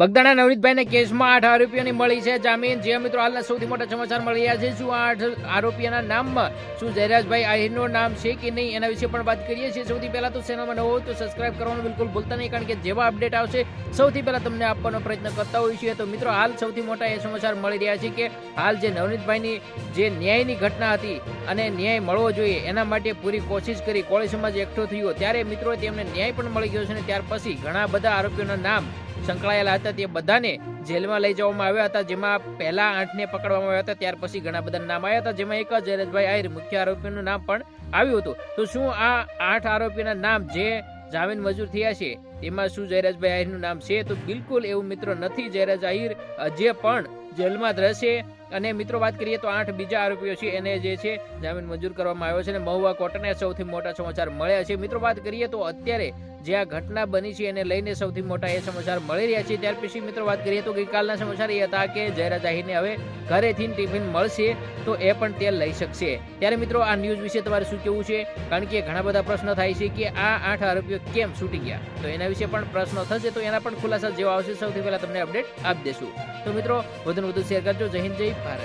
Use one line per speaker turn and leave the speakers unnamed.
બગદાણા નવનીતભાઈને કેસમાં આઠ આરોપીઓની મળી છે. જામીન જે મિત્રો હાલના સૌથી મોટા સમાચાર મળી રહ્યા છે. શું આઠ આરોપીઓના નામમાં શું જયરાજભાઈ આહિરનું નામ છે કે નહીં એના વિશે પણ વાત કરીએ છીએ. સૌથી પહેલાં તો ચેનલમાં નવો હોય તો સબસ્ક્રાઇબ કરવાનું બિલકુલ ભૂલતા નહીં, કારણ કે જેવા અપડેટ આવશે સૌથી પહેલાં તમને આપવાનો પ્રયત્ન કરતા હોઈએ છીએ તો મિત્રો હાલ સૌથી મોટા એ સમાચાર મળી રહ્યા છે કે હાલ જે નવનીતભાઈની જે ન્યાયની ઘટના હતી અને ન્યાય મળવો જોઈએ એના માટે પૂરી કોશિશ કરી. કોળી સમાજ એકઠો થયો. ત્યારે મિત્રો તેમને ન્યાય પણ મળી ગયો છે અને ત્યાર પછી ઘણા બધા આરોપીઓના નામ સંકળાયેલા હતા તે બધાને જેલમાં લઈ જવામાં આવ્યા હતા, જેમાં પહેલા આઠને પકડવામાં આવ્યા હતા, ત્યાર પછી ઘણા બધા નામ આવ્યા હતા, જેમાં એક જયરાજભાઈ આહિર, મુખ્ય આરોપીનું નામ પણ આવ્યું હતું. તો શું આ આઠ આરોપીના નામ જે જામીન મંજૂર થયા છે, તેમાં શું જયરાજભાઈ આહિરનું નામ છે? તો બિલકુલ એવું મિત્રો નથી, જયરાજ આહિર જે પણ જેલમાં જ રહેશે. અને મિત્રો, વાત કરીએ તો આઠ બીજા આરોપીઓ છે, એને જે છે જામીન મંજૂર કરવામાં આવ્યો છે અને મહુવા કોર્ટને સૌથી મોટા સમાચાર મળ્યા છે. મિત્રો, વાત કરીએ તો અત્યારે જે આ ઘટના બની છે એને લઈને સૌથી મોટા એ સમાચાર મળી રહ્યા છે. ત્યાર પછી મિત્રો વાત કરીએ તો ગઈકાલના સમાચાર એ હતા કે જયરાજ આહિરને હવે ઘરેથી ટિફિન મળશે તો એ પણ તે લઈ શકશે. ત્યારે મિત્રો આ ન્યૂઝ વિશે તમારે શું કેવું છે? કારણ કે ઘણા બધા પ્રશ્નો થાય છે કે આ આઠ આરોપીઓ કેમ છૂટી ગયા? તો એના વિશે પણ પ્રશ્નો થશે તો એના પણ ખુલાસા જેવા આવશે. સૌથી પહેલા તમને અપડેટ આપી દેશું. તો મિત્રો, વધુને વધુ શેર કરજો. જય હિન્દ, જય ભારત.